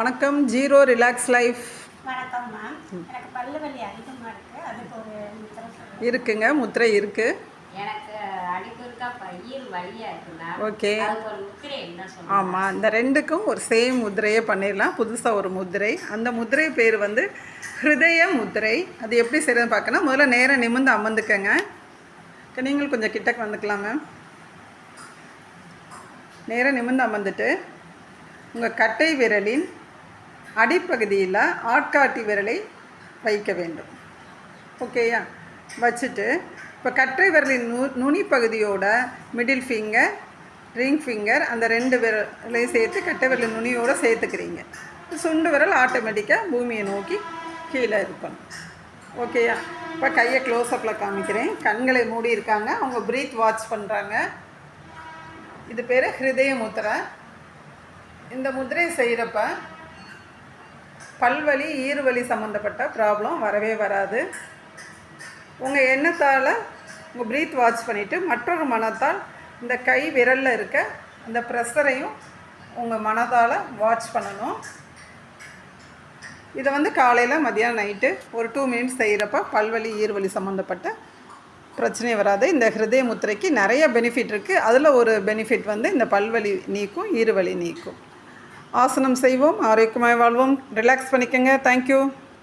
வணக்கம் zero relax life வணக்கம் ma'am எனக்கு பல்லு வலி அதிகமாக இருக்குது அதுக்கு ஒரு முத்திரை சொல்லுங்கள் இருக்குங்க முத்திரை இருக்குது எனக்கு அடிக்கொருக்கா பையில் வலியா இருக்கு மேம் ஓகே அதுக்கு ஒரு முத்திரை என்ன சொல்லுங்க? ஆமாம் இந்த ரெண்டுக்கும் ஒரு சேம் முத்திரையே பண்ணிடலாம். புதுசாக ஒரு முத்திரை. அந்த முத்திரை பேர் வந்து ஹிருதய முத்திரை. அது எப்படி செய்யறதுன்னு பார்க்கணும். முதல்ல நேரம் நிமிர்ந்து அமர்ந்துக்கங்க. அக்கா, நீங்களும் கொஞ்சம் கிட்டக்கு வந்துக்கலாம் மேம் நேரம் நிமிர்ந்து அமர்ந்துட்டு உங்கள் கட்டை விரலின் அடிப்பகுதியில் ஆட்காட்டி விரலை வைக்க வேண்டும். ஓகேயா வச்சுட்டு இப்போ கற்றை விரலின் நு நுனி பகுதியோட மிடில் ஃபிங்கர் ரிங் ஃபிங்கர் அந்த ரெண்டு விரலையும் சேர்த்து கட்டை விரலின் நுனியோடு சேர்த்துக்கிறீங்க. சுண்டு விரல் ஆட்டோமேட்டிக்காக பூமியை நோக்கி கீழே இருக்கணும். ஓகேயா இப்போ கையை க்ளோஸ்அப்பில் காமிக்கிறேன். கண்களை மூடி இருக்காங்க. அவங்க ப்ரீத் வாட்ச் பண்ணுறாங்க இது பேர் ஹிருதய முத்திரை. இந்த முத்திரையை செய்கிறப்ப பல்வலி ஈறுவலி சம்மந்தப்பட்ட ப்ராப்ளம் வரவே வராது. உங்கள் எண்ணத்தால் உங்கள் ப்ரீத் வாட்ச் பண்ணிவிட்டு மற்றொரு மனத்தால் இந்த கை விரலில் இருக்க அந்த ப்ரெஷரையும் உங்கள் மனதால் வாட்ச் பண்ணணும். இதை வந்து காலையில் மதியானம் நைட்டு ஒரு டூ மினிட்ஸ் செய்கிறப்ப பல்வலி ஈர்வலி சம்மந்தப்பட்ட பிரச்சனை வராது. இந்த ஹிருதய முத்திரைக்கு நிறைய பெனிஃபிட் இருக்குது அதில் ஒரு பெனிஃபிட் வந்து இந்த பல்வலி நீக்கும் ஈறுவலி நீக்கும். ஆசனம் செய்வோம் ஆரோக்கியமாக வாழ்வோம். ரிலாக்ஸ் பண்ணிக்கோங்க. தேங்க்யூ